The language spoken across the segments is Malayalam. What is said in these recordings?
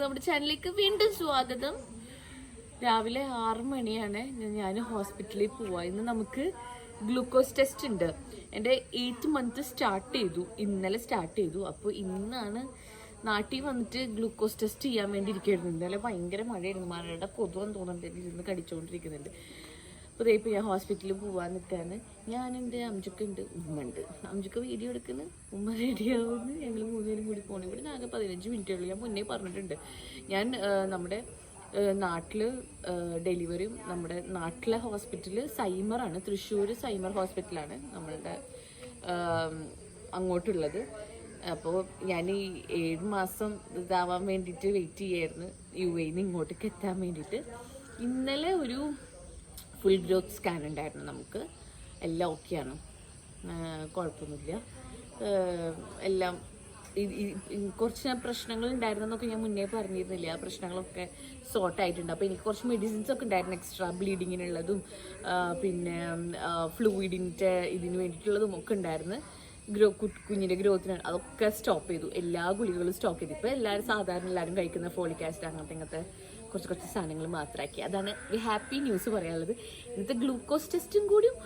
എല്ലാവർക്കും നമ്മുടെ ചാനലിലേക്ക് വീണ്ടും സ്വാഗതം. രാവിലെ ആറ് മണിയാണ് ഞാൻ ഹോസ്പിറ്റലിൽ പോവാ. ഇന്ന് നമുക്ക് ഗ്ലൂക്കോസ് ടെസ്റ്റ് ഉണ്ട്. എന്റെ എയ്ത്ത് മന്ത് സ്റ്റാർട്ട് ചെയ്തു. ഇന്നലെ സ്റ്റാർട്ട് ചെയ്തു. അപ്പോൾ ഇന്നാണ് നാട്ടിൽ വന്നിട്ട് ഗ്ലൂക്കോസ് ടെസ്റ്റ് ചെയ്യാൻ വേണ്ടി ഇരിക്കുകയായിരുന്നു ഇന്നലെ ഭയങ്കര മഴയായിരുന്നു. മഴയുടെ കൊതുവെന്ന് തോന്നുന്നുണ്ട്. ഇരുന്ന് കടിച്ചുകൊണ്ടിരിക്കുന്നുണ്ട് അപ്പോൾ ദേ ഇപ്പോൾ ഞാൻ ഹോസ്പിറ്റലിൽ പോകാൻ നിൽക്കാന്ന് ഞാനുണ്ട് അംജുക്കുണ്ട് ഉമ്മ ഉണ്ട് അംജുക്ക് വീഡിയോ എടുക്കുന്നു ഉമ്മ റെഡിയാവുന്നു ഞങ്ങൾ മൂന്നുപേരും കൂടി പോകണം ഇവിടെ ആകെ പതിനഞ്ച് മിനിറ്റേ ഉള്ളൂ. ഞാൻ മുന്നേ പറഞ്ഞിട്ടുണ്ട്. ഞാൻ നമ്മുടെ നാട്ടിൽ ഡെലിവറിയും നമ്മുടെ നാട്ടിലെ ഹോസ്പിറ്റൽ സൈമറാണ് തൃശ്ശൂർ സൈമർ ഹോസ്പിറ്റലാണ് നമ്മളുടെ അങ്ങോട്ടുള്ളത്. അപ്പോൾ ഞാൻ ഈ ഏഴ് മാസം ഇതാവാൻ വേണ്ടിയിട്ട് വെയിറ്റ് ചെയ്യായിരുന്നു. യു എയിൽ നിന്ന് ഇങ്ങോട്ടേക്ക് എത്താൻ വേണ്ടിയിട്ട്. ഇന്നലെ ഒരു ഫുൾ ഗ്രോത്ത് സ്കാൻ ഉണ്ടായിരുന്നു നമുക്ക്. എല്ലാം ഓക്കെയാണ് കുഴപ്പമൊന്നുമില്ല. എല്ലാം കുറച്ച് പ്രശ്നങ്ങൾ ഉണ്ടായിരുന്നെന്നൊക്കെ ഞാൻ മുന്നേ പറഞ്ഞിരുന്നില്ല? ആ പ്രശ്നങ്ങളൊക്കെ സോർട്ട് ആയിട്ടുണ്ട്. അപ്പോൾ എനിക്ക് കുറച്ച് മെഡിസിൻസ് ഒക്കെ ഉണ്ടായിരുന്നു. എക്സ്ട്രാ ബ്ലീഡിങ്ങിനുള്ളതും പിന്നെ ഫ്ലൂയിഡിന്റെ ഇതിന് വേണ്ടിയിട്ടുള്ളതും ഒക്കെ ഉണ്ടായിരുന്നു. ഗ്രോ കു- കുഞ്ഞിന്റെ ഗ്രോത്തിന് അതൊക്കെ സ്റ്റോപ്പ് ചെയ്തു. എല്ലാ ഗുളികകളും സ്റ്റോപ്പ് ചെയ്തു. ഇപ്പോൾ എല്ലാവരും സാധാരണ എല്ലാവരും കഴിക്കുന്ന ഫോളിക് ആസിഡ് അങ്ങനത്തെ ഇങ്ങനത്തെ കുറച്ച് കുറച്ച് സാധനങ്ങൾ മാത്രമാക്കി. അതാണ് ഒരു ഹാപ്പി ന്യൂസ് പറയാനുള്ളത്. ഇന്നത്തെ ഗ്ലൂക്കോസ് ടെസ്റ്റും കൂടിയും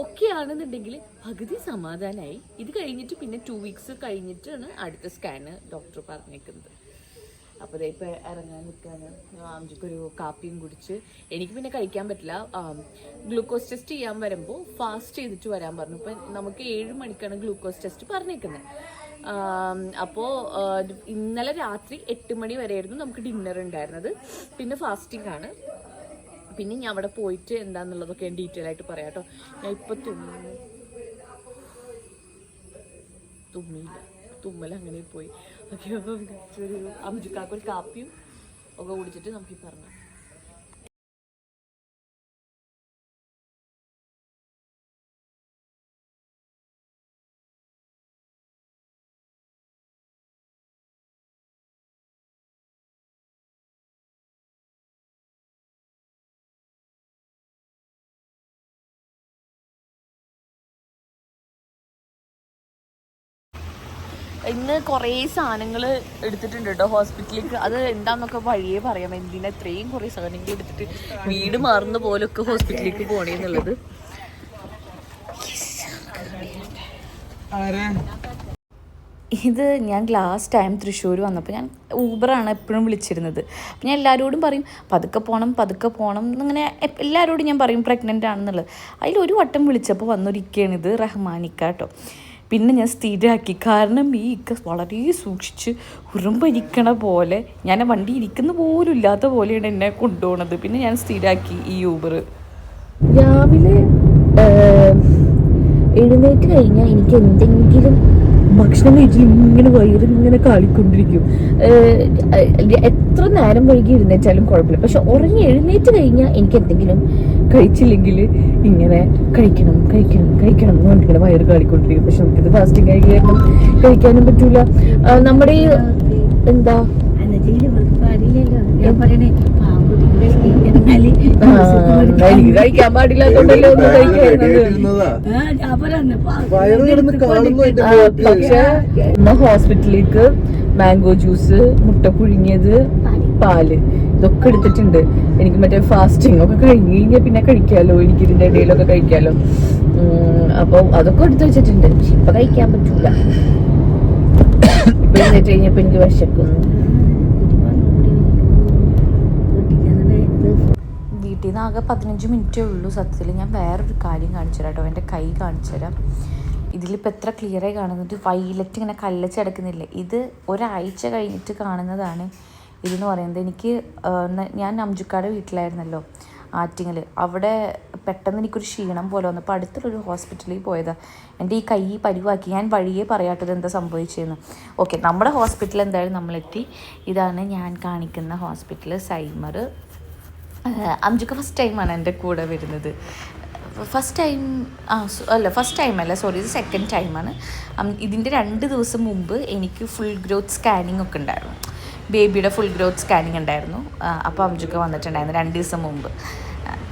ഓക്കെ ആണെന്നുണ്ടെങ്കിൽ പകുതി സമാധാനമായി ഇത് കഴിഞ്ഞിട്ട് പിന്നെ ടു വീക്സ് കഴിഞ്ഞിട്ടാണ് അടുത്ത സ്കാന് ഡോക്ടർ പറഞ്ഞേക്കുന്നത്. അപ്പോൾ ദേ ഇപ്പോൾ ഇറങ്ങാൻ നിൽക്കാണ് അഞ്ചിക്കൊരു കാപ്പിയും കുടിച്ച് എനിക്ക് പിന്നെ കഴിക്കാൻ പറ്റില്ല. ഗ്ലൂക്കോസ് ടെസ്റ്റ് ചെയ്യാൻ വരുമ്പോൾ ഫാസ്റ്റ് ചെയ്തിട്ട് വരാൻ പറഞ്ഞു. ഇപ്പം നമുക്ക് ഏഴ് മണിക്കാണ് ഗ്ലൂക്കോസ് ടെസ്റ്റ് പറഞ്ഞേക്കുന്നത്. അപ്പോൾ ഇന്നലെ രാത്രി എട്ട് മണി വരെയായിരുന്നു നമുക്ക് ഡിന്നർ ഉണ്ടായിരുന്നത്. പിന്നെ ഫാസ്റ്റിംഗ് ആണ്. പിന്നെ ഞാൻ അവിടെ പോയിട്ട് എന്താന്നുള്ളതൊക്കെ ഞാൻ ഡീറ്റെയിൽ ആയിട്ട് പറയാം കേട്ടോ. ഞാൻ ഇപ്പം തുമ്മി തുമ്മിയില്ല. തുമ്മൽ അങ്ങനെ പോയി. ഓക്കെ അപ്പം കാപ്പിയും ഒക്കെ കുടിച്ചിട്ട് നമുക്ക് ഈ പറഞ്ഞു ഇന്ന് കുറേ സാധനങ്ങൾ എടുത്തിട്ടുണ്ട് കേട്ടോ ഹോസ്പിറ്റലിലേക്ക്. അത് എന്താന്നൊക്കെ വഴിയേ പറയാം എന്തിനാ ഇത്രയും കുറേ സാധനങ്ങൾ എടുത്തിട്ട് വീട് മാറുന്ന പോലൊക്കെ ഹോസ്പിറ്റലിലേക്ക് പോണേന്നുള്ളത് ഇത് ഞാൻ ലാസ്റ്റ് ടൈം തൃശ്ശൂർ വന്നപ്പോൾ ഞാൻ ഊബറാണ് എപ്പോഴും വിളിച്ചിരുന്നത്. അപ്പം ഞാൻ എല്ലാവരോടും പറയും പതുക്കെ പോകണം പതുക്കെ പോകണം എന്നിങ്ങനെ എല്ലാവരോടും ഞാൻ പറയും പ്രഗ്നന്റ് ആണെന്നുള്ളത്. അതിൽ ഒരു വട്ടം വിളിച്ചപ്പോൾ വന്നൊരിക്കുകയാണ് ഇത് റഹ്മാനിക്ക കേട്ടോ പിന്നെ ഞാൻ സ്ഥിരമാക്കി. കാരണം ഈ ഇക്ക വളരെ സൂക്ഷിച്ച് ഉറുമ്പരിക്കണ പോലെ ഞാൻ വണ്ടി ഇരിക്കുന്ന പോലും ഇല്ലാത്ത പോലെയാണ് എന്നെ കൊണ്ടുപോകുന്നത് പിന്നെ ഞാൻ സ്ഥിരമാക്കി ഈ ഊബർ രാവിലെ എഴുന്നേറ്റ് കഴിഞ്ഞാൽ എനിക്ക് എന്തെങ്കിലും ഭക്ഷണം കഴിച്ച് ഇങ്ങനെ വയറ് ഇങ്ങനെ കാളിക്കൊണ്ടിരിക്കും എത്ര നേരം വൈകി എഴുന്നേറ്റാലും കുഴപ്പമില്ല. പക്ഷെ ഉറങ്ങി എഴുന്നേറ്റ് കഴിഞ്ഞാൽ എനിക്ക് എന്തെങ്കിലും കഴിച്ചില്ലെങ്കിൽ ഇങ്ങനെ കഴിക്കണം കഴിക്കണം കഴിക്കണം എന്ന് പറഞ്ഞിട്ട് ഇങ്ങനെ വയറ് കാളിക്കൊണ്ടിരിക്കും പക്ഷെ നമുക്കിത് ഫാസ്റ്റിംഗ് ആയി കാരണം കഴിക്കാനും പറ്റൂല. നമ്മുടെ എന്താ? എനിക്ക് ഹോസ്പിറ്റലിലേക്ക് മാംഗോ ജ്യൂസ് മുട്ട പുഴുങ്ങിയത് പാൽ ഇതൊക്കെ എടുത്തിട്ടുണ്ട്. എനിക്ക് മറ്റേ ഫാസ്റ്റിംഗ് ഒക്കെ കഴിഞ്ഞ് കഴിഞ്ഞാൽ പിന്നെ കഴിക്കാലോ എനിക്ക് ഇതിന്റെ ഇടയിലൊക്കെ കഴിക്കാലോ. ഉം, അപ്പൊ അതൊക്കെ എടുത്തു വെച്ചിട്ടുണ്ട്. ഇപ്പൊ കഴിക്കാൻ പറ്റൂല. ഇപ്പൊ എഴുന്നേറ്റ് കഴിഞ്ഞപ്പോ എനിക്ക് വിശക്കുന്നു വീട്ടിൽ നിന്ന് ആകെ പതിനഞ്ച് മിനിറ്റേ ഉള്ളൂ സത്യത്തിൽ. ഞാൻ വേറൊരു കാര്യം കാണിച്ചു തരാം കേട്ടോ എന്റെ കൈ കാണിച്ചു തരാം ഇതിലിപ്പോൾ എത്ര ക്ലിയറായി കാണുന്നത് വൈലറ്റ് ഇങ്ങനെ കല്ലച്ചടക്കുന്നില്ല ഇത് ഒരാഴ്ച കഴിഞ്ഞിട്ട് കാണുന്നതാണ് ഇതെന്ന് പറയുന്നത്. എനിക്ക് ഞാൻ നംജുക്കാട് വീട്ടിലായിരുന്നല്ലോ ആറ്റിങ്ങൽ അവിടെ പെട്ടെന്ന് എനിക്കൊരു ക്ഷീണം പോലെ വന്നപ്പോൾ അടുത്തുള്ളൊരു ഹോസ്പിറ്റലിൽ പോയതാണ് എന്റെ ഈ കൈ പരിവാക്കി. ഞാൻ വഴിയെ പറയാട്ടത് എന്താ സംഭവിച്ചതെന്ന് ഓക്കെ നമ്മുടെ ഹോസ്പിറ്റൽ എന്തായാലും നമ്മളെത്തി. ഇതാണ് ഞാൻ കാണിക്കുന്ന ഹോസ്പിറ്റൽ സൈമർ അംജുക്ക ഫസ്റ്റ് ടൈമാണ് എന്റെ കൂടെ വരുന്നത്. ഫസ്റ്റ് ടൈം ആ അല്ല ഫസ്റ്റ് ടൈം അല്ല സോറി ഇത് സെക്കൻഡ് ടൈമാണ് ഇതിന്റെ രണ്ട് ദിവസം മുമ്പ് എനിക്ക് ഫുൾ ഗ്രോത്ത് സ്കാനിങ് ഒക്കെ ഉണ്ടായിരുന്നു. ബേബിയുടെ ഫുൾ ഗ്രോത്ത് സ്കാനിങ് ഉണ്ടായിരുന്നു. അപ്പോൾ അംജുക്ക വന്നിട്ടുണ്ടായിരുന്നു രണ്ട് ദിവസം മുമ്പ്.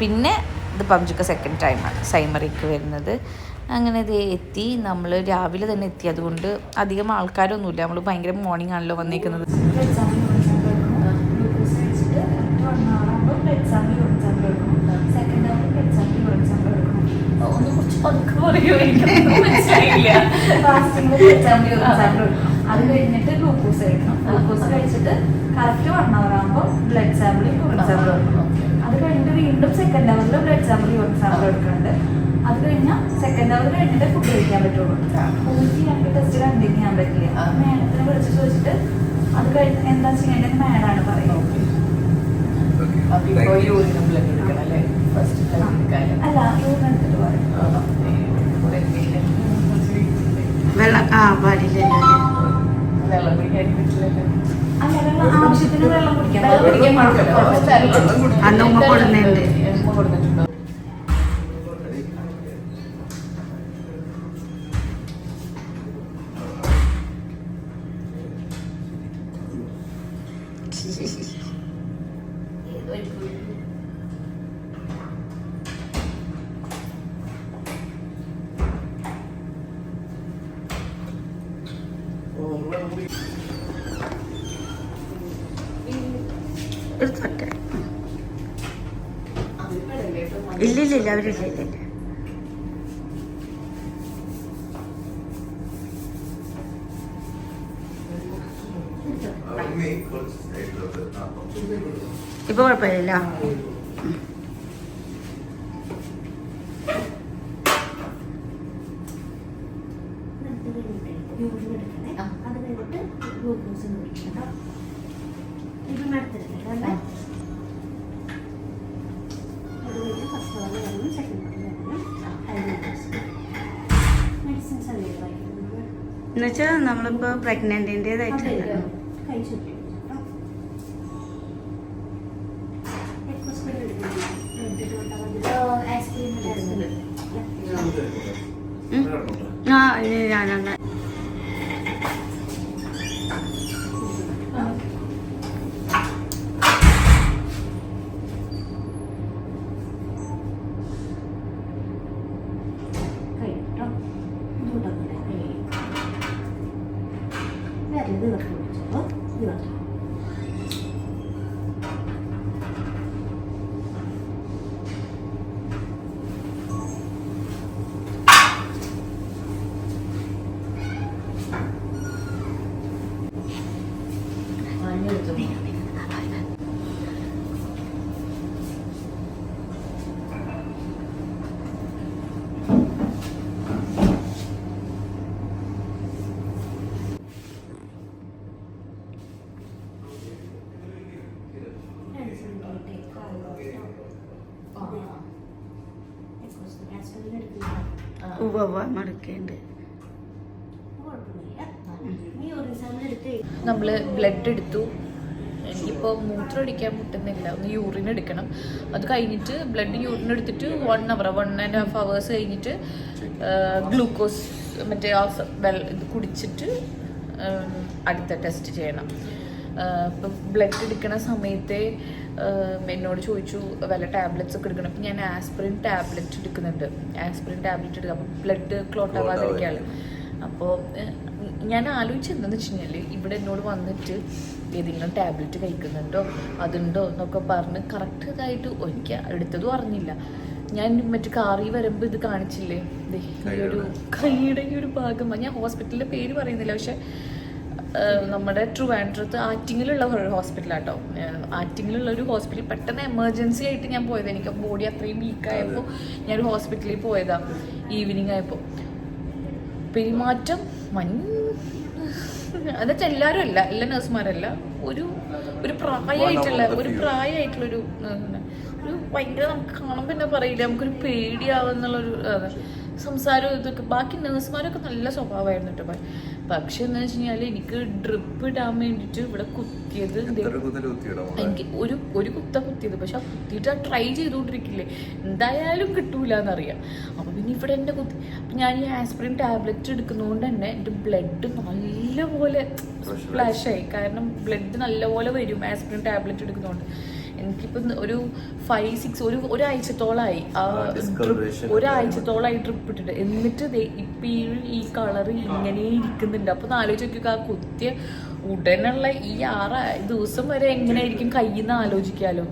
പിന്നെ ഇത് പംജുക്ക സെക്കൻഡ് ടൈമാണ് സൈമറിക്ക് വരുന്നത്. അങ്ങനെ ഇത് എത്തി. നമ്മൾ രാവിലെ തന്നെ എത്തി. അതുകൊണ്ട് അധികം ആൾക്കാരൊന്നുമില്ല. നമ്മൾ ഭയങ്കര മോർണിംഗ് ആണല്ലോ വന്നേക്കുന്നത്. അത് കഴിഞ്ഞിട്ട് ഗ്ലൂക്കോസ് കഴിക്കണം. ഗ്ലൂക്കോസ് കഴിച്ചിട്ട് കറക്റ്റ് വൺ അവർ ആകുമ്പോൾ ബ്ലഡ് സാമ്പിൾ യൂറിൻ സാമ്പിൾ എടുക്കണം അത് കഴിഞ്ഞിട്ട് വീണ്ടും സെക്കൻഡ് അവറിൽ ബ്ലഡ് സാമ്പിൾ യൂറിൻ സാമ്പിൾ എടുക്കുന്നുണ്ട് അത് കഴിഞ്ഞാൽ സെക്കൻഡ് അവർ കഴിഞ്ഞിട്ട് ഫുഡ് കഴിക്കാൻ പറ്റുള്ളൂ. ഫുഡ് ചെയ്യാൻ ടെസ്റ്റ് കണ്ടിന്യൂ ചെയ്യാൻ പറ്റില്ല. മാഡത്തിനെ വിളിച്ച് ചോദിച്ചിട്ട് അത് കഴിഞ്ഞ് എന്താ ചെയ്യേണ്ടത് മാഡാണ് പറയുന്നത് അല്ല? യൂറിൻ എടുത്തിട്ട് പറയും. വെള്ളം ആ പാടില്ലല്ലോ വെള്ളം കുടിക്കാൻ ആവശ്യത്തിന് വെള്ളം കുടിക്കാം. വെള്ളം കുടിക്കാൻ. അന്ന് ഉമ്മ കൊടുക്കുന്നുണ്ട്. ഇല്ല ചെയ്തിട്ട് ഇപ്പൊ കുഴപ്പമില്ല അത് കഴിഞ്ഞിട്ട് ഗ്ലൂക്കോസ് എന്നുവെച്ചാൽ നമ്മളിപ്പോ പ്രഗ്നന്റിന്റേതായിട്ട് കൈ ചുറ്റി ആസ്പിരിൻ ആ ഇനി ഞാനെന്നാ കഴിട്ടോ ഇതുകൊണ്ടൊക്കെ വേറെ ഇത് വെക്കണം വെച്ചോളൂ ഇത് വെക്കണം ആസ്പിരിൻ സമയം എടുത്ത് നമ്മൾ ബ്ലഡ് എടുത്തു. എനിക്കിപ്പോൾ മൂത്രം അടിക്കാൻ പറ്റുന്നില്ല ഒന്ന് യൂറിൻ എടുക്കണം. അത് കഴിഞ്ഞിട്ട് ബ്ലഡ് യൂറിൻ എടുത്തിട്ട് one hour one and half hours കഴിഞ്ഞിട്ട് ഗ്ലൂക്കോസ് മറ്റേ ഇത് കുടിച്ചിട്ട് അടുത്ത ടെസ്റ്റ് ചെയ്യണം. ഇപ്പം ബ്ലഡ് എടുക്കുന്ന സമയത്തെ എന്നോട് ചോദിച്ചു വല്ല ടാബ്ലറ്റ്സ് ഒക്കെ എടുക്കണം. അപ്പം ഞാൻ ആസ്പിറിൻ ടാബ്ലറ്റ് എടുക്കുന്നുണ്ട്. ആസ്പിറിൻ ടാബ്ലറ്റ് എടുക്കുക. അപ്പം ബ്ലഡ് ക്ലോട്ട് ആവാതിരിക്കാമല്ലോ അപ്പോൾ ഞാൻ ആലോചിച്ചെന്താന്ന് എന്താണെന്ന് വെച്ച് കഴിഞ്ഞാൽ ഇവിടെ എന്നോട് വന്നിട്ട് ഏതെങ്കിലും ടാബ്ലറ്റ് കഴിക്കുന്നുണ്ടോ അതുണ്ടോ എന്നൊക്കെ പറഞ്ഞ് കറക്റ്റ് ഇതായിട്ട് ഒരിക്കൽ എടുത്തതും അറിഞ്ഞില്ല. ഞാൻ മറ്റു കാറി വരുമ്പോൾ ഇത് കാണിച്ചില്ലേ? ഈ ഒരു കൈയുടെ ഈ ഒരു ഭാഗം. ഞാൻ ഹോസ്പിറ്റലിന്റെ പേര് പറയുന്നില്ല. പക്ഷെ നമ്മുടെ ട്രിവാൻഡ്രത്ത് ആറ്റിങ്ങിലുള്ള ഒരു ഹോസ്പിറ്റലാട്ടോ. ആറ്റിങ്ങിലുള്ള ഒരു ഹോസ്പിറ്റൽ പെട്ടെന്ന് എമർജൻസി ആയിട്ട് ഞാൻ പോയത്. എനിക്ക് ബോഡി അത്രയും വീക്കായപ്പോൾ ഞാൻ ഒരു ഹോസ്പിറ്റലിൽ പോയതാണ് ഈവനിങ് ആയപ്പോൾ പെരുമാറ്റം വൻ എന്നുവെച്ചാൽ എല്ലാവരും അല്ല എല്ലാ നഴ്സുമാരല്ല ഒരു ഒരു പ്രായമായിട്ടുള്ള ഒരു പ്രായമായിട്ടുള്ള ഒരു ഒരു ഭയങ്കര നമുക്ക് കാണുമ്പോൾ എന്നാ പറയില്ല നമുക്കൊരു പേടിയാവുന്നുള്ളൊരു. സംസാരവും ഇതൊക്കെ. ബാക്കി നഴ്സുമാരൊക്കെ നല്ല സ്വഭാവമായിരുന്നു കേട്ടോ പക്ഷെ എന്താ വെച്ച് കഴിഞ്ഞാൽ എനിക്ക് ഡ്രിപ്പ് ഇടാൻ വേണ്ടിട്ട് ഇവിടെ കുത്തിയത് എനിക്ക് ഒരു ഒരു കുത്ത കുത്തിയത്. പക്ഷെ ആ കുത്തിയിട്ട് ആ ട്രൈ ചെയ്തുകൊണ്ടിരിക്കില്ലേ എന്തായാലും കിട്ടൂല എന്നറിയാം അപ്പൊ പിന്നെ ഇവിടെ എന്റെ കുത്തി. അപ്പൊ ഞാൻ ഈ ആസ്പിരിൻ ടാബ്ലറ്റ് എടുക്കുന്നതുകൊണ്ട് തന്നെ എന്റെ ബ്ലഡ് നല്ലപോലെ സ്പ്ലാഷായി കാരണം ബ്ലഡ് നല്ലപോലെ വരും ആസ്പിരിൻ ടാബ്ലറ്റ് എടുക്കുന്നതുകൊണ്ട് എനിക്കിപ്പം ഒരു ഫൈവ് സിക്സ് ഒരു ഒരാഴ്ചത്തോളമായി ഒരാഴ്ചത്തോളമായി ട്രിപ്പ് ഇട്ടിട്ട്. എന്നിട്ട് ഇപ്പം ഈ ഈ കളറ് ഇങ്ങനെ ഇരിക്കുന്നുണ്ട്. അപ്പൊ ഒന്ന് ആലോചിച്ച് നോക്കിയൊക്കെ ആ കുത്തിയ ഉടനുള്ള ഈ ആറ് ദിവസം വരെ എങ്ങനെയായിരിക്കും കയ്യിൽ നിന്ന് ആലോചിക്കാലോ.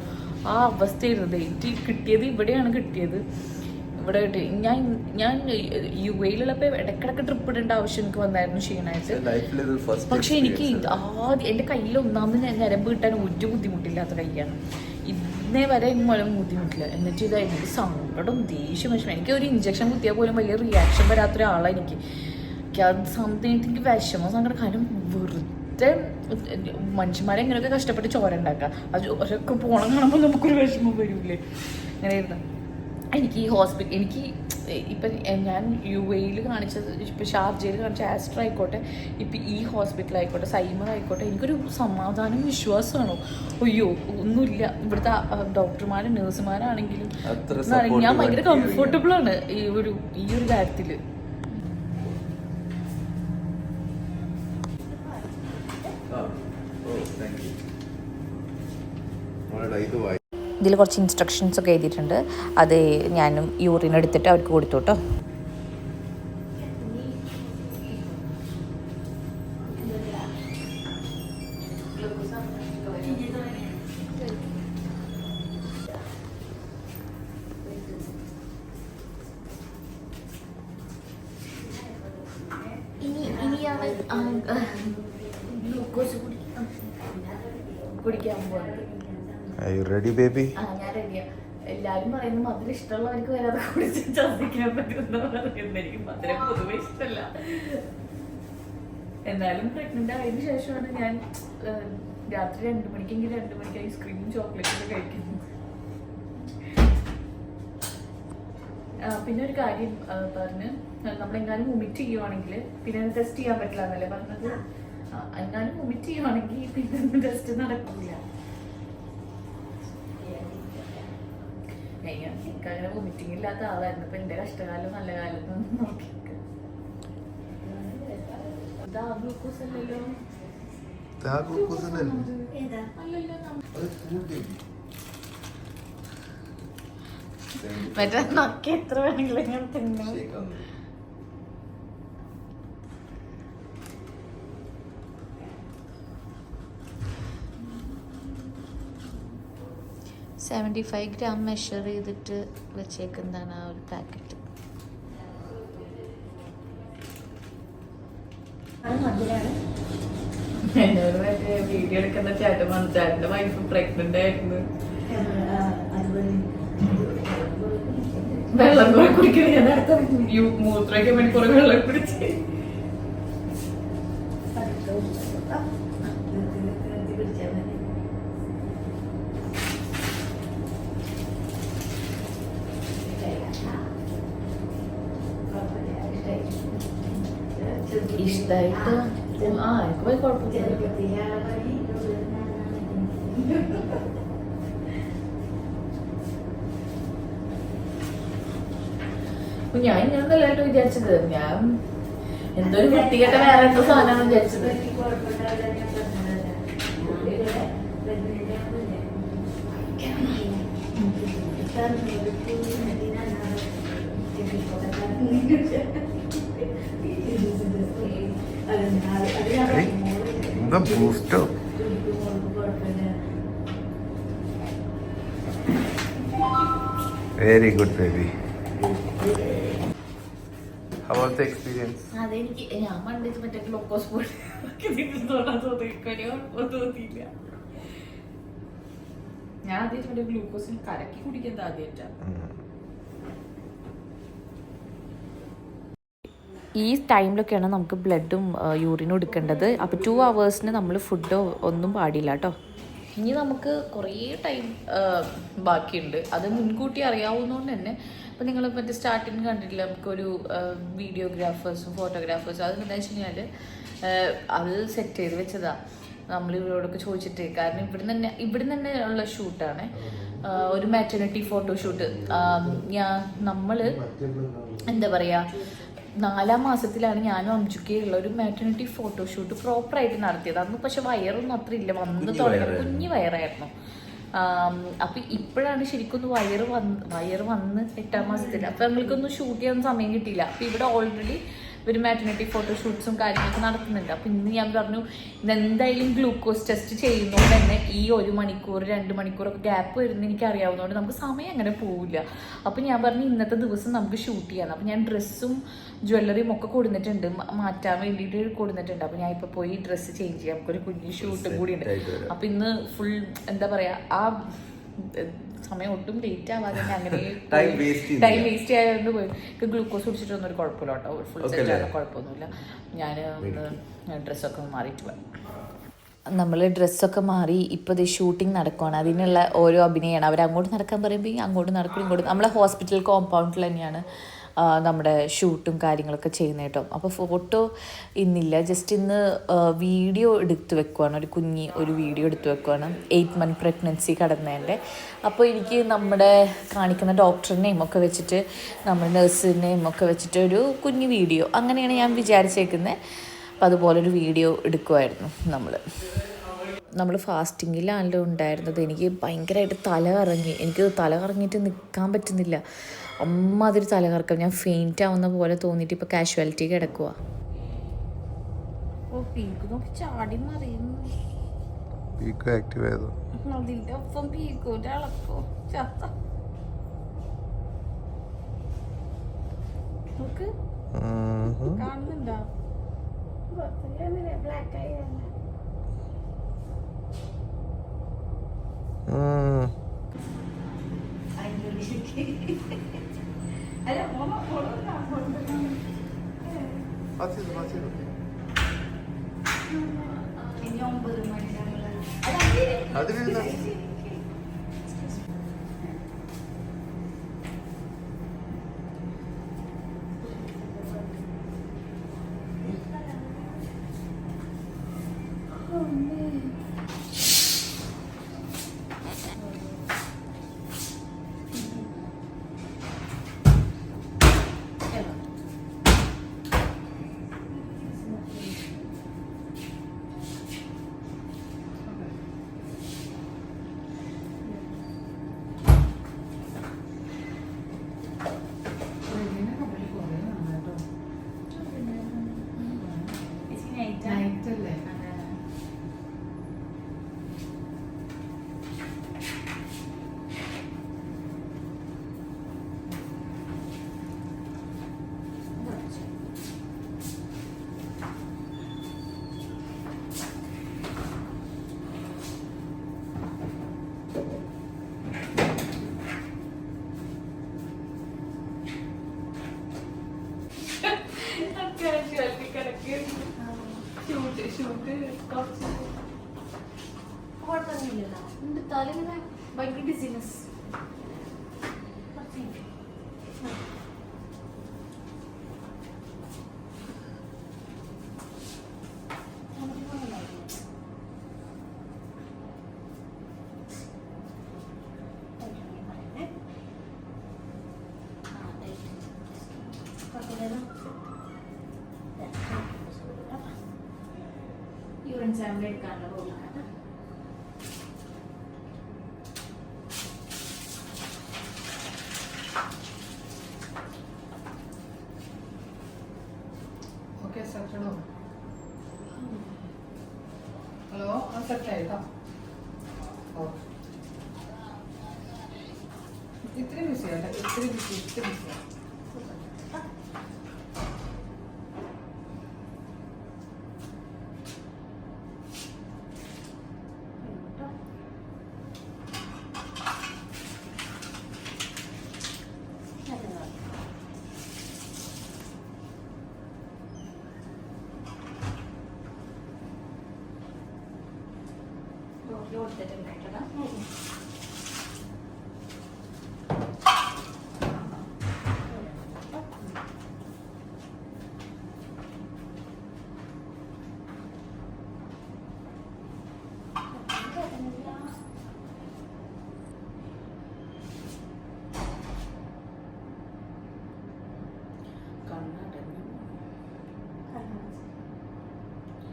ആ അവസ്ഥയായിരുന്നു. എനിക്ക് കിട്ടിയത് ഇവിടെയാണ് കിട്ടിയത്. ഇവിടെ ഞാൻ ഞാൻ യു എയിലുള്ളപ്പോൾ ഇടയ്ക്കിടയ്ക്ക് ട്രിപ്പ് ഇടേണ്ട ആവശ്യം എനിക്ക് വന്നായിരുന്നു ക്ഷീണമായിട്ട് പക്ഷെ എനിക്ക് ആദ്യം എന്റെ കയ്യിൽ ഒന്നാമത് ഞാൻ ഞരമ്പ് കിട്ടാൻ ഒരു ബുദ്ധിമുട്ടില്ലാത്ത കൈയാണ്. ഇന്നേ വരെ മുഴം ബുദ്ധിമുട്ടില്ല. എന്നിട്ട് ഇതായി എനിക്ക് സങ്കടം ദേഷ്യം വിഷമം എനിക്ക് ഒരു ഇഞ്ചക്ഷൻ കുത്തിയാൽ പോലും വലിയ റിയാക്ഷൻ വരാത്ത ഒരാളാണ് എനിക്ക്. അത് സംതിങ് എനിക്ക് വിഷമം സങ്കടം. കാരണം വെറുതെ മനുഷ്യന്മാരെ ഇങ്ങനെയൊക്കെ കഷ്ടപ്പെട്ട് ചോര ഉണ്ടാക്കുക. അത് ഒരൊക്കെ പോണം കാണുമ്പോൾ നമുക്കൊരു വിഷമം വരൂലേ അങ്ങനെയായിരുന്നു എനിക്ക് ഈ ഹോസ്പിറ്റൽ എനിക്ക് ഇപ്പം ഞാൻ യു എയിൽ കാണിച്ചത് ഇപ്പം ഷാർജയിൽ കാണിച്ച ആസ്ട്ര ആയിക്കോട്ടെ ഇപ്പം ഈ ഹോസ്പിറ്റൽ ആയിക്കോട്ടെ സൈമർ ആയിക്കോട്ടെ എനിക്കൊരു സമാധാനം വിശ്വാസമാണോ? അയ്യോ ഒന്നുമില്ല. ഇവിടുത്തെ ഡോക്ടർമാരും നേഴ്സുമാരാണെങ്കിലും ഞാൻ ഭയങ്കര കംഫർട്ടബിൾ ആണ് ഈ ഒരു ഈ ഒരു കാര്യത്തിൽ ഇത് വായി ഇതിൽ കുറച്ച് ഇൻസ്ട്രക്ഷൻസ് ഒക്കെ എഴുതിയിട്ടുണ്ട്. അത് ഞാനും യൂറിൻ എടുത്തിട്ട് അവർക്ക് കൊടുത്തു കേട്ടോ ഇനി ഇനിയാണ് ഗ്ലൂക്കോസ് കുടിക്കാൻ പോകുന്നത് റെഡി ബേബി ആ ഞാൻ റെഡിയാ എല്ലാരും പറയുന്നു ഇഷ്ടമുള്ളവർക്ക് വരെ അത് കുടിച്ച് ഛർദ്ദിക്കാൻ പറ്റുമെന്ന് എനിക്ക് മധുരം പൊതുവെ ഇഷ്ടമല്ല. എന്നാലും പ്രഗ്നന്റ് ആയതിനു ശേഷമാണ് ഞാൻ രാത്രി രണ്ടു മണിക്കെങ്കിൽ രണ്ടു മണിക്ക് ഐസ്ക്രീമും ചോക്ലേറ്റും ഒക്കെ കഴിക്കുന്നത് പിന്നെ ഒരു കാര്യം പറഞ്ഞ് നമ്മളെങ്ങാനും വൊമിറ്റ് ചെയ്യുവാണെങ്കിൽ പിന്നെ ടെസ്റ്റ് ചെയ്യാൻ പറ്റില്ല എന്നല്ലേ പറഞ്ഞത്? എങ്ങാനും വൊമിറ്റ് ചെയ്യുവാണെങ്കിൽ പിന്നെ ടെസ്റ്റ് നടക്കില്ല ഞാൻ എനിക്കങ്ങനെ വോമിറ്റിംഗ് ഇല്ലാത്ത ആളായിരുന്നു. അപ്പൊ എന്റെ കഷ്ടകാലം നല്ല കാലം നോക്കി ഇതാ ഗ്ലൂക്കോസ് അല്ലല്ലോ അല്ലല്ലോ മറ്റേ നക്കി എത്ര വേണമെങ്കിലും ഞാൻ തിന്നു. സെവന്റി ഫൈവ് ഗ്രാം മെഷർ ചെയ്തിട്ട് വെച്ചേക്കുന്നതാണ് ആ ഒരു പാക്കറ്റ് എന്നോട് മറ്റേ വീഡിയോ എടുക്കുന്ന ചേട്ടൻ വന്നു വൈഫ് പ്രഗ്നന്റ് ആയിരുന്നു. വെള്ളം കുറെ കുടിക്കണം ഞാൻ അടുത്ത മൂത്രയ്ക്ക് വേണ്ടി കുറെ വെള്ളം കുടിച്ച്. ഇഷ്ടായിട്ട് ആ എനിക്ക് പോയി കുഴപ്പമില്ല. ഞാൻ ഇങ്ങനെ നല്ലതായിട്ട് വിചാരിച്ചത്. ഞാൻ എന്തൊരു വൃത്തികെട്ട വേറെ എന്തോ സാധനമാണ് വിചാരിച്ചത് എന്താ ബൂസ്റ്റോ വെരി ഗുഡ് ബേബി അവിടുത്തെ എക്സ്പീരിയൻസ്? അതെനിക്ക് ഞാൻ പണ്ട് മറ്റേ ഗ്ലൂക്കോസ് തോന്നിയില്ല. ഞാൻ ആദ്യമായിട്ട് മറ്റേ ഗ്ലൂക്കോസിൽ കലക്കി കുടിക്കുന്നത് ആദ്യമായിട്ടാണ് ഈ ടൈമിലൊക്കെയാണ് നമുക്ക് ബ്ലഡും യൂറിനും എടുക്കേണ്ടത്. അപ്പോൾ ടു അവേഴ്സിന് നമ്മൾ ഫുഡോ ഒന്നും പാടില്ല കേട്ടോ ഇനി നമുക്ക് കുറേ ടൈം ബാക്കിയുണ്ട്. അത് മുൻകൂട്ടി അറിയാവുന്നതുകൊണ്ട് തന്നെ ഇപ്പം നിങ്ങൾ മറ്റേ സ്റ്റാർട്ടിങ് കണ്ടിട്ടില്ല? നമുക്കൊരു വീഡിയോഗ്രാഫേഴ്സും ഫോട്ടോഗ്രാഫേഴ്സും അത് എന്താ വെച്ച് കഴിഞ്ഞാൽ അത് സെറ്റ് ചെയ്ത് വെച്ചതാ. നമ്മൾ ഇവരോടൊക്കെ ചോദിച്ചിട്ട് കാരണം ഇവിടെ തന്നെ ഇവിടെ തന്നെ ഉള്ള ഷൂട്ടാണ് ഒരു മാറ്റർണിറ്റി ഫോട്ടോഷൂട്ട് ഞാൻ നമ്മൾ എന്താ പറയുക നാലാം മാസത്തിലാണ് ഞാനും അംജുക്കയുള്ള ഒരു മാറ്റർണിറ്റി ഫോട്ടോഷൂട്ട് പ്രോപ്പറായിട്ട് നടത്തിയത്. അന്ന് പക്ഷെ വയറൊന്നും അത്ര ഇല്ല. വന്ന് തുടങ്ങി വയറായിരുന്നു. കുഞ്ഞു വയറായിരുന്നു. അപ്പൊ ഇപ്പോഴാണ് ശരിക്കും ഒന്ന് വയറ് വന്ന് വയറ് വന്ന് എട്ടാം മാസത്തിൽ. അപ്പൊ ഞങ്ങൾക്കൊന്നും ഷൂട്ട് ചെയ്യാൻ സമയം കിട്ടിയില്ല. അപ്പൊ ഇവിടെ ഓൾറെഡി ഒരു മാറ്റർണിറ്റി ഫോട്ടോഷൂട്ട്സും കാര്യങ്ങളൊക്കെ നടത്തുന്നുണ്ട് അപ്പം ഇന്ന് ഞാൻ പറഞ്ഞു ഇന്ന് എന്തായാലും ഗ്ലൂക്കോസ് ടെസ്റ്റ് ചെയ്യുന്നതുകൊണ്ട് തന്നെ ഈ ഒരു മണിക്കൂർ രണ്ട് മണിക്കൂറൊക്കെ ഗ്യാപ്പ് വരുന്ന എനിക്ക് അറിയാവുന്നതുകൊണ്ട് നമുക്ക് സമയം അങ്ങനെ പോവില്ല. അപ്പം ഞാൻ പറഞ്ഞു ഇന്നത്തെ ദിവസം നമുക്ക് ഷൂട്ട് ചെയ്യാം അപ്പം ഞാൻ ഡ്രസ്സും ജ്വല്ലറിയും ഒക്കെ കൊടുത്തിട്ടുണ്ട്. മാറ്റാൻ വേണ്ടിയിട്ട് കൊടുത്തിട്ടുണ്ട്. അപ്പം ഞാൻ ഇപ്പോൾ പോയി ഡ്രസ്സ് ചേഞ്ച് ചെയ്യാം. നമുക്കൊരു കുഞ്ഞു ഷൂട്ടും കൂടി ഉണ്ട് അപ്പം ഇന്ന് ഫുൾ എന്താ പറയുക ആ സമയം ഒട്ടും ലേറ്റ് ആവാതെ അങ്ങനെ. ടൈം വേസ്റ്റ് ആയതുകൊണ്ട് പോയി. ഗ്ലൂക്കോസ് കുടിച്ചിട്ടൊന്നും ഒരു കുഴപ്പമില്ല കേട്ടോ. Full set? കുഴപ്പമൊന്നുമില്ല. ഞാൻ ഒന്ന് ഡ്രസ്സൊക്കെ മാറിയിട്ട് പോയി നമ്മൾ ഡ്രസ്സൊക്കെ മാറി ഇപ്പോൾ ഇത് ഷൂട്ടിംഗ് നടക്കുവാണ്. അതിനുള്ള ഓരോ അഭിനയമാണ് അവർ അങ്ങോട്ട് നടക്കാൻ പറയുമ്പോൾ അങ്ങോട്ട് നടക്കും ഇങ്ങോട്ട്. നമ്മളെ ഹോസ്പിറ്റൽ കോമ്പൗണ്ടിൽ തന്നെയാണ്. നമ്മുടെ ഷൂട്ടും കാര്യങ്ങളൊക്കെ ചെയ്യുന്നത് കേട്ടോ. അപ്പോൾ ഫോട്ടോ ഇന്നില്ല. ജസ്റ്റ് ഇന്ന് വീഡിയോ എടുത്ത് വെക്കുവാണ്. ഒരു കുഞ്ഞി ഒരു വീഡിയോ എടുത്ത് വെക്കുവാണ്. എയ്റ്റ് മന്ത് പ്രഗ്നൻസി കടന്നതിന്റെ. അപ്പോൾ എനിക്ക് നമ്മുടെ കാണിക്കുന്ന ഡോക്ടറിനെയും ഒക്കെ വെച്ചിട്ട് നമ്മുടെ നഴ്സിനെയും ഒക്കെ വെച്ചിട്ട് ഒരു കുഞ്ഞു വീഡിയോ അങ്ങനെയാണ് ഞാൻ വിചാരിച്ചേക്കുന്നത് അപ്പോൾ അതുപോലൊരു വീഡിയോ എടുക്കുമായിരുന്നു നമ്മൾ നമ്മൾ ഫാസ്റ്റിങ്ങിലാണല്ലോ ഉണ്ടായിരുന്നത്. എനിക്ക് ഭയങ്കരമായിട്ട് തല കറങ്ങി എനിക്ക് തല കറങ്ങിയിട്ട് നിൽക്കാൻ പറ്റുന്നില്ല. അമ്മ തല തലകറക്കം. ഞാൻ ഫെയിന്റ് ആവുന്ന പോലെ തോന്നിയിട്ട് ഇപ്പോൾ കാഷ്വാലിറ്റി കിടക്കുക ഓ പീക്ക് നോക്കി ചാടി മറിയുന്നു. പീക്കോ ആക്റ്റീവ് ആയതോ. അതിന്റെ ഒപ്പം പീക്കോന്റെ അളക്കോ ചത്ത നോക്ക് കാണുന്നുണ്ടോ ബ്ലാക്ക് ആയി തന്നെ ഇനി ഒമ്പത് മണി ഷൂട്ട് ഷൂട്ട് കുറച്ച് കുഴപ്പമൊന്നുമില്ലല്ലോ എന്റെ തലയിങ്ങനെ ഭയങ്കര ഡിസിനസ് സാമ്പിൾ എടുക്കാനുള്ള റൂളാണ് ഓക്കെ സെറ്റഡോ ഹലോ ആ സെറ്റായി കേട്ടോ ഓക്കെ ഇത്തിരി ബിസി ആട്ടെ ഇത്തിരി ബിസി ഇത്രയും ബിസി കൊടുത്തിട്ടുണ്ടായിട്ടാ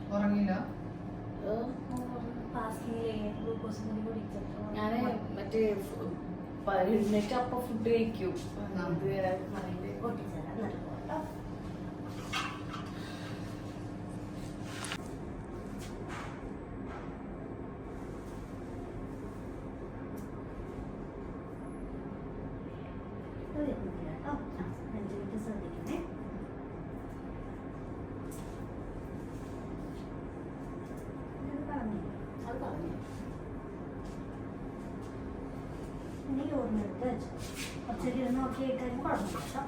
ഉറങ്ങിയില്ല ഫാസ്റ്റിംഗ് ഗ്ലൂക്കോസ് കുടിച്ചിട്ട് ഞാൻ മറ്റേ എഴുന്നേറ്റ് അപ്പൊ ഫുഡ് കഴിക്കും. അത് കേട്ടോ ആ അഞ്ച് മിനിറ്റ് ശ്രദ്ധിക്കണേ ഇത് പറഞ്ഞില്ലേ അത് പറഞ്ഞു ഇനി യൂറിനെടുത്ത് വെച്ചു ഇരുന്ന് നോക്കി കഴിക്കാനും കുഴപ്പമില്ല. കേട്ടോ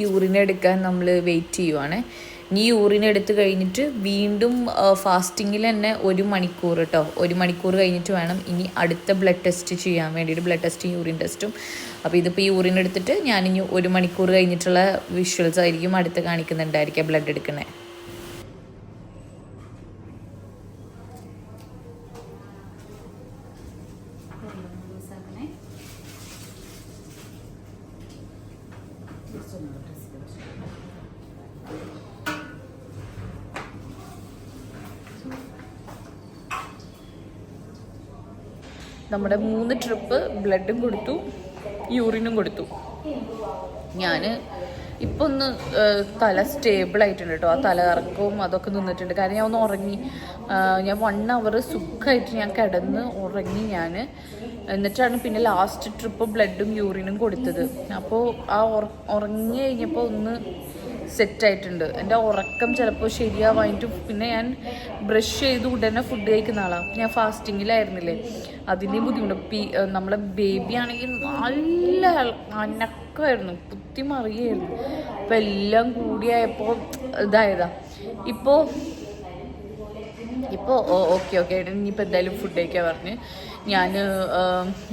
യൂറിൻ എടുക്കാൻ നമ്മൾ വെയിറ്റ് ചെയ്യുവാണ്. ഇനി യൂറിൻ എടുത്ത് കഴിഞ്ഞിട്ട് വീണ്ടും ഫാസ്റ്റിങ്ങിൽ തന്നെ ഒരു മണിക്കൂർ കേട്ടോ ഒരു മണിക്കൂർ കഴിഞ്ഞിട്ട് വേണം ഇനി അടുത്ത ബ്ലഡ് ടെസ്റ്റ് ചെയ്യാൻ വേണ്ടിയിട്ട്. ബ്ലഡ് ടെസ്റ്റും യൂറിൻ ടെസ്റ്റും അപ്പോൾ ഇതിപ്പോൾ യൂറിൻ എടുത്തിട്ട് ഞാനിനി ഒരു മണിക്കൂർ കഴിഞ്ഞിട്ടുള്ള വിഷ്വൽസ് ആയിരിക്കും അടുത്ത് കാണിക്കുന്നുണ്ടായിരിക്കാം ബ്ലഡ് എടുക്കുന്നത് നമ്മുടെ മൂന്ന് ട്രിപ്പ് ബ്ലഡും കൊടുത്തു യൂറിനും കൊടുത്തു. ഞാൻ ഇപ്പൊ ഒന്ന് തല സ്റ്റേബിൾ ആയിട്ടുണ്ട് കേട്ടോ ആ തലകറക്കവും അതൊക്കെ നിന്നിട്ടുണ്ട്. കാരണം ഞാൻ ഒന്ന് ഉറങ്ങി ഞാൻ വൺ അവർ സുഖമായിട്ട് ഞാൻ കിടന്ന് ഉറങ്ങി ഞാൻ എന്നിട്ടാണ് പിന്നെ ലാസ്റ്റ് ട്രിപ്പ് ബ്ലഡും യൂറിനും കൊടുത്തത്. അപ്പോൾ ആ ഉറങ്ങി കഴിഞ്ഞപ്പോൾ ഒന്ന് സെറ്റ് ആയിട്ടുണ്ട് എന്റെ ഉറക്കം ചിലപ്പോൾ ശരിയാവായിട്ട് പിന്നെ ഞാൻ ബ്രഷ് ചെയ്ത് ഉടനെ ഫുഡ് കഴിക്കുന്ന ആളാണ് ഞാൻ ഫാസ്റ്റിങ്ങിലായിരുന്നില്ലേ. അതിന്റെയും ബുദ്ധിമുട്ട്. പി നമ്മളെ ബേബി ആണെങ്കിൽ നല്ല അനക്കമായിരുന്നു. കുത്തി മറിയായിരുന്നു. അപ്പം എല്ലാം കൂടിയായപ്പോൾ ഇതായതാ. ഇപ്പോൾ ഇപ്പോൾ ഓക്കെ ഓക്കെ ഇനിയിപ്പോൾ എന്തായാലും ഫുഡ് കഴിക്കാൻ പറഞ്ഞ്. ഞാൻ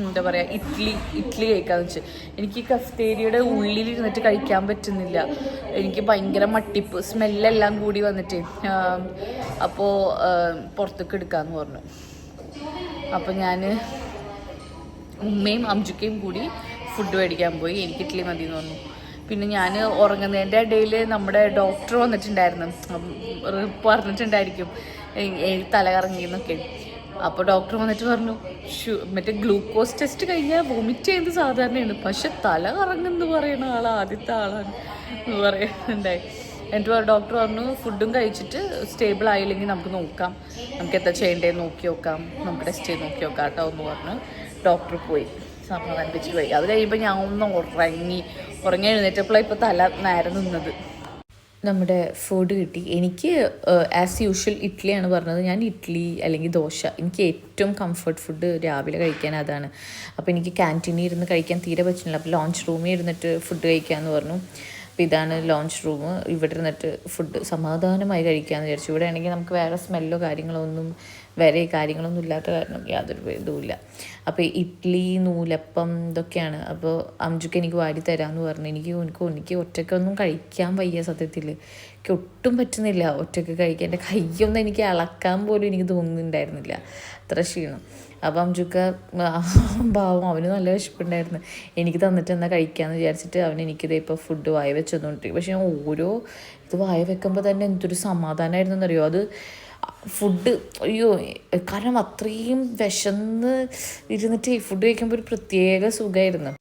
എന്താ പറയുക ഇഡ്ഡലി ഇഡ്ഡലി കഴിക്കാന്ന് വെച്ച്. എനിക്ക് കഫ്തേരിയുടെ ഉള്ളിലിരുന്നിട്ട് കഴിക്കാൻ പറ്റുന്നില്ല. എനിക്ക് ഭയങ്കര മട്ടിപ്പ് സ്മെല്ലെല്ലാം കൂടി വന്നിട്ട്. അപ്പോൾ പുറത്തേക്ക് എടുക്കാമെന്ന് പറഞ്ഞു. അപ്പോൾ ഞാൻ ഉമ്മയും അംജുക്കയും കൂടി ഫുഡ് മേടിക്കാൻ പോയി. എനിക്ക് ഇഡ്ഡലി മതി എന്ന് പറഞ്ഞു. പിന്നെ ഞാൻ ഉറങ്ങുന്നതിന്റെ ഇടയിൽ നമ്മുടെ ഡോക്ടർ വന്നിട്ടുണ്ടായിരുന്നു. പറഞ്ഞിട്ടുണ്ടായിരിക്കും. തല കറങ്ങിയെന്നൊക്കെ. അപ്പോൾ ഡോക്ടർ വന്നിട്ട് പറഞ്ഞു ഷു മറ്റേ ഗ്ലൂക്കോസ് ടെസ്റ്റ് കഴിഞ്ഞാൽ വൊമിറ്റ് ചെയ്യുന്നത് സാധാരണയാണ്. പക്ഷെ തല കറങ്ങുന്നു പറയുന്ന ആൾ ആദ്യത്തെ ആളാണ്. എന്ന് പറയുന്നുണ്ടായി. എന്നിട്ട് ഡോക്ടർ പറഞ്ഞു ഫുഡും കഴിച്ചിട്ട് സ്റ്റേബിൾ ആയില്ലെങ്കിൽ നമുക്ക് നോക്കാം. നമുക്ക് എന്താ ചെയ്യേണ്ടതെന്ന് നോക്കി നോക്കാം. നമുക്ക് ടെസ്റ്റ് ചെയ്ത് നോക്കി നോക്കാം കേട്ടോ എന്ന് പറഞ്ഞ് ഡോക്ടർ പോയി. സമാധാനിപ്പിച്ച് പോയി. അത് കഴിയുമ്പോൾ ഞാൻ ഒന്ന് ഉറങ്ങി. ഉറങ്ങി എഴുന്നേറ്റപ്പോഴാണ് ഇപ്പോൾ തല നേരെ നിന്നത്. നമ്മുടെ ഫുഡ് കിട്ടി. എനിക്ക് ആസ് യൂഷ്വൽ ഇഡ്ഡലിയാണ് പറഞ്ഞത്. ഞാൻ ഇഡ്ഡലി അല്ലെങ്കിൽ ദോശ എനിക്ക് ഏറ്റവും കംഫർട്ട് ഫുഡ് രാവിലെ കഴിക്കാൻ അതാണ്. അപ്പോൾ എനിക്ക് ക്യാന്റീനിൽ ഇരുന്ന് കഴിക്കാൻ തീരെ പറ്റുന്നില്ല. അപ്പോൾ ലോഞ്ച് റൂമിൽ ഇരുന്നിട്ട് ഫുഡ് കഴിക്കാമെന്ന് പറഞ്ഞു. അപ്പോൾ ഇതാണ് ലോഞ്ച് റൂം ഇവിടെ ഇരുന്നിട്ട് ഫുഡ് സമാധാനമായി കഴിക്കാമെന്ന് വിചാരിച്ചു. ഇവിടെ ആണെങ്കിൽ നമുക്ക് വേറെ സ്മെല്ലോ കാര്യങ്ങളോ ഒന്നും വരെ കാര്യങ്ങളൊന്നും ഇല്ലാത്ത കാരണം യാതൊരു ഇതുമില്ല. അപ്പോൾ ഇഡ്ഡലി നൂലപ്പം ഇതൊക്കെയാണ്. അപ്പോൾ അംജുക്ക് എനിക്ക് വാരി തരാമെന്ന് പറഞ്ഞു. എനിക്ക് എനിക്ക് എനിക്ക് ഒറ്റയ്ക്കൊന്നും കഴിക്കാൻ വയ്യ സത്യത്തിൽ എനിക്ക് ഒട്ടും പറ്റുന്നില്ല ഒറ്റയ്ക്ക് കഴിക്കാൻ. എന്റെ കയ്യൊന്നും എനിക്ക് ഇളക്കാൻ പോലും എനിക്ക് തോന്നുന്നുണ്ടായിരുന്നില്ല. അത്ര ക്ഷീണം. അപ്പം അംജുക്ക ഭാവം അവന് നല്ല വിശപ്പുണ്ടായിരുന്നു. എനിക്ക് തന്നിട്ട് എന്നാൽ കഴിക്കാമെന്ന് വിചാരിച്ചിട്ട് അവൻ എനിക്കിതേ ഇപ്പോൾ ഫുഡ് വായ വെച്ചു തന്നുകൊണ്ടിരിക്കും പക്ഷേ ഞാൻ ഓരോ ഇത് വായ വെക്കുമ്പോൾ തന്നെ എന്തൊരു സമാധാനമായിരുന്നു എന്നറിയോ അത് ഫുഡ് അയ്യോ കാരണം അത്രയും വിശന്ന് ഇരുന്നിട്ട് ഫുഡ് കഴിക്കുമ്പോൾ ഒരു പ്രത്യേക സുഖമായിരുന്നു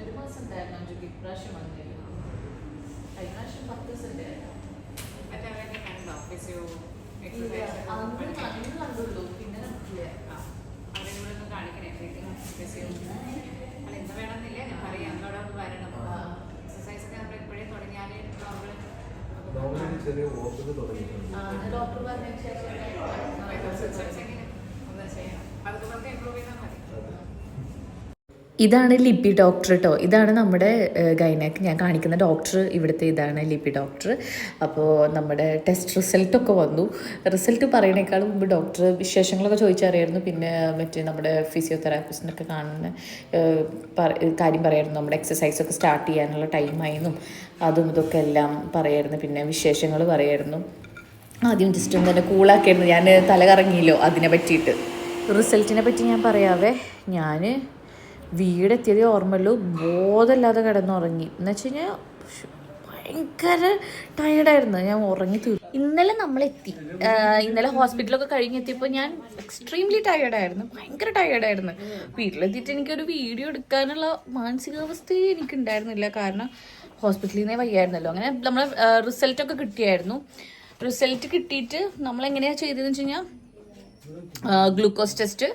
ഒരു മാസം ഉണ്ടായിരുന്നു അഞ്ചുക്ക് ഇപ്രാവശ്യം വന്നില്ല കഴിഞ്ഞ പ്രാവശ്യം പത്ത് ദിവസം ഉണ്ടായിരുന്നു അന്ന് അന്ന് കണ്ടുള്ളൂ പിന്നെ കണ്ടില്ല ചെറിയ വോക്കിൽ തുടങ്ങിയിട്ടുണ്ട് ഡോക്ടർ പറഞ്ഞ ശേഷം ഇതാണ് ലിപി ഡോക്ടർ കേട്ടോ ഇതാണ് നമ്മുടെ ഗൈനക്ക് ഞാൻ കാണിക്കുന്ന ഡോക്ടർ ഇവിടുത്തെ ഇതാണ് ലിപി ഡോക്ടർ. അപ്പോൾ നമ്മുടെ ടെസ്റ്റ് റിസൾട്ടൊക്കെ വന്നു. റിസൾട്ട് പറയണേക്കാളും മുമ്പ് ഡോക്ടർ വിശേഷങ്ങളൊക്കെ ചോദിച്ചറിയായിരുന്നു. പിന്നെ മറ്റേ നമ്മുടെ ഫിസിയോതെറാപ്പിസ്റ്റിനൊക്കെ കാണുന്ന കാര്യം പറയായിരുന്നു. നമ്മുടെ എക്സസൈസൊക്കെ സ്റ്റാർട്ട് ചെയ്യാനുള്ള ടൈമായിരുന്നു അതും ഇതൊക്കെ എല്ലാം പറയായിരുന്നു. പിന്നെ വിശേഷങ്ങൾ പറയായിരുന്നു. ആദ്യം ജസ്റ്റ് ഒന്ന് തന്നെ കൂളാക്കിയായിരുന്നു ഞാൻ തല കറങ്ങിയല്ലോ അതിനെ പറ്റിയിട്ട്. റിസൾട്ടിനെ പറ്റി ഞാൻ പറയാവേ. ഞാൻ വീടെത്തിയതേ ഓർമ്മയുള്ളൂ. ബോധമില്ലാതെ കിടന്നുറങ്ങി. എന്ന് വെച്ച് കഴിഞ്ഞാൽ ഭയങ്കര ടയർഡായിരുന്നു ഞാൻ ഉറങ്ങി തീർന്നു. ഇന്നലെ നമ്മളെത്തി. ഇന്നലെ ഹോസ്പിറ്റലൊക്കെ കഴിഞ്ഞെത്തിയപ്പോൾ ഞാൻ എക്സ്ട്രീംലി ടയർഡായിരുന്നു ഭയങ്കര ടയർഡായിരുന്നു വീട്ടിലെത്തിയിട്ട് എനിക്കൊരു വീഡിയോ എടുക്കാനുള്ള മാനസികാവസ്ഥയെ എനിക്ക് ഉണ്ടായിരുന്നില്ല കാരണം ഹോസ്പിറ്റലിൽ നിന്നേ വയ്യായിരുന്നല്ലോ. അങ്ങനെ നമ്മൾ റിസൾട്ടൊക്കെ കിട്ടിയായിരുന്നു. റിസൾട്ട് കിട്ടിയിട്ട് നമ്മളെങ്ങനെയാണ് ചെയ്തതെന്ന് വെച്ച് കഴിഞ്ഞാൽ ഗ്ലൂക്കോസ് ടെസ്റ്റ്.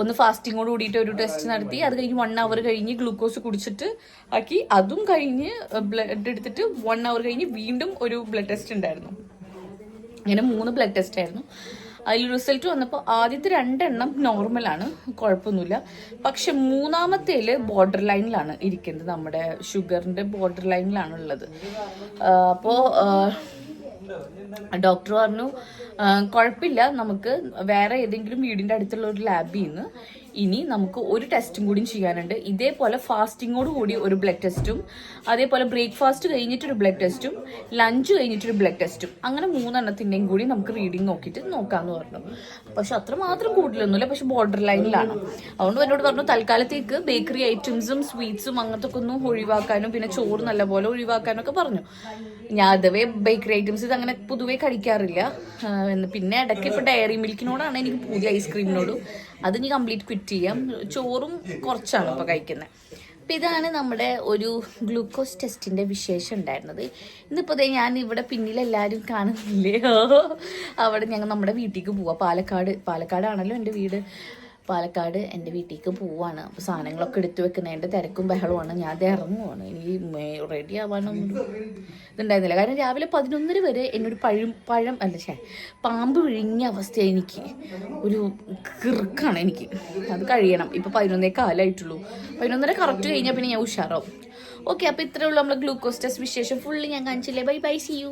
ഒന്ന് ഫാസ്റ്റിങ്ങോട് കൂടിയിട്ട് ഒരു ടെസ്റ്റ് നടത്തി. അത് കഴിഞ്ഞ് വൺ അവർ കഴിഞ്ഞ് ഗ്ലൂക്കോസ് കുടിച്ചിട്ട് ആക്കി. അതും കഴിഞ്ഞ് ബ്ലഡ് എടുത്തിട്ട് വൺ അവർ കഴിഞ്ഞ് വീണ്ടും ഒരു ബ്ലഡ് ടെസ്റ്റ് ഉണ്ടായിരുന്നു. അങ്ങനെ മൂന്ന് ബ്ലഡ് ടെസ്റ്റ് ആയിരുന്നു. അതിൽ റിസൾട്ട് വന്നപ്പോൾ ആദ്യത്തെ രണ്ടെണ്ണം നോർമലാണ് കുഴപ്പമൊന്നുമില്ല. പക്ഷെ മൂന്നാമത്തേൽ ബോർഡർ ലൈനിലാണ് ഇരിക്കുന്നത് നമ്മുടെ ഷുഗറിന്റെ ബോർഡർ ലൈനിലാണ് ഉള്ളത് അപ്പോൾ ഡോക്ടർ പറഞ്ഞു "ആ, കുഴപ്പമില്ല നമുക്ക് വേറെ ഏതെങ്കിലും വീടിന്റെ അടുത്തുള്ള ഒരു ലാബിൽ നിന്ന് ഇനി നമുക്ക് ഒരു ടെസ്റ്റും കൂടി ചെയ്യാനുണ്ട്. ഇതേപോലെ ഫാസ്റ്റിങ്ങോട് കൂടി ഒരു ബ്ലഡ് ടെസ്റ്റും അതേപോലെ ബ്രേക്ക്ഫാസ്റ്റ് കഴിഞ്ഞിട്ടൊരു ബ്ലഡ് ടെസ്റ്റും ലഞ്ച് കഴിഞ്ഞിട്ടൊരു ബ്ലഡ് ടെസ്റ്റും അങ്ങനെ മൂന്നെണ്ണത്തിന്റെയും കൂടി നമുക്ക് റീഡിങ് നോക്കിയിട്ട് നോക്കാമെന്ന് പറഞ്ഞു. പക്ഷെ അത്ര മാത്രം കൂടുതലൊന്നുമില്ല പക്ഷെ ബോർഡർ ലൈനിലാണ് അതുകൊണ്ട് എന്നോട് പറഞ്ഞു തൽക്കാലത്തേക്ക് ബേക്കറി ഐറ്റംസും സ്വീറ്റ്സും അങ്ങനത്തെ ഒക്കെ ഒന്നും ഒഴിവാക്കാനും പിന്നെ ചോറ് നല്ലപോലെ ഒഴിവാക്കാനും ഒക്കെ പറഞ്ഞു. ഞാൻ അതവേ ബേക്കറി ഐറ്റംസ് ഇത് അങ്ങനെ പൊതുവേ കഴിക്കാറില്ല. പിന്നെ ഇടയ്ക്ക് ഇപ്പൊ ഡയറി മിൽക്കിനോടാണ് എനിക്ക് പുതിയ ഐസ്ക്രീമിനോടും. അത് ഇനി കംപ്ലീറ്റ് ക്വിറ്റ് ചെയ്യാം. ചോറും കുറച്ചാണ് ഇപ്പൊ കഴിക്കുന്നത് അപ്പം ഇതാണ് നമ്മുടെ ഒരു ഗ്ലൂക്കോസ് ടെസ്റ്റിന്റെ വിശേഷം ഉണ്ടായിരുന്നത്. ഇന്നിപ്പോൾ ഞാൻ ഇവിടെ പിന്നിൽ എല്ലാവരും കാണുന്നില്ലേ അവിടെ ഞങ്ങൾ നമ്മുടെ വീട്ടിലേക്ക് പോവാം. പാലക്കാട് പാലക്കാടാണല്ലോ എന്റെ വീട്. പാലക്കാട് എന്റെ വീട്ടിലേക്ക് പോവാണ്. അപ്പോൾ സാധനങ്ങളൊക്കെ എടുത്തു വെക്കുന്നതിന്റെ തിരക്കും ബഹളമാണ് ഞാൻ അത് ഇറങ്ങുവാണ്. ഇനി റെഡി ആവാനൊന്നും ഇതുണ്ടായിരുന്നില്ല. കാരണം രാവിലെ പതിനൊന്നര വരെ എന്നൊരു പഴം പഴം അല്ല ശേ പാമ്പ് വിഴുങ്ങിയ അവസ്ഥ എനിക്ക്. ഒരു കിറുക്കാണ് എനിക്ക്. അത് കഴിയണം. ഇപ്പോൾ പതിനൊന്നേ കാലമായിട്ടുള്ളൂ പതിനൊന്നര കറക്റ്റ് കഴിഞ്ഞാൽ പിന്നെ ഞാൻ ഉഷാറാവും. ഓക്കെ അപ്പോൾ ഇത്രയേ ഉള്ളൂ നമ്മൾ ഗ്ലൂക്കോസ് ടെസ്റ്റ് വിശേഷം. ഫുള്ള് ഞാൻ കാണിച്ചില്ലേ? Bye bye C U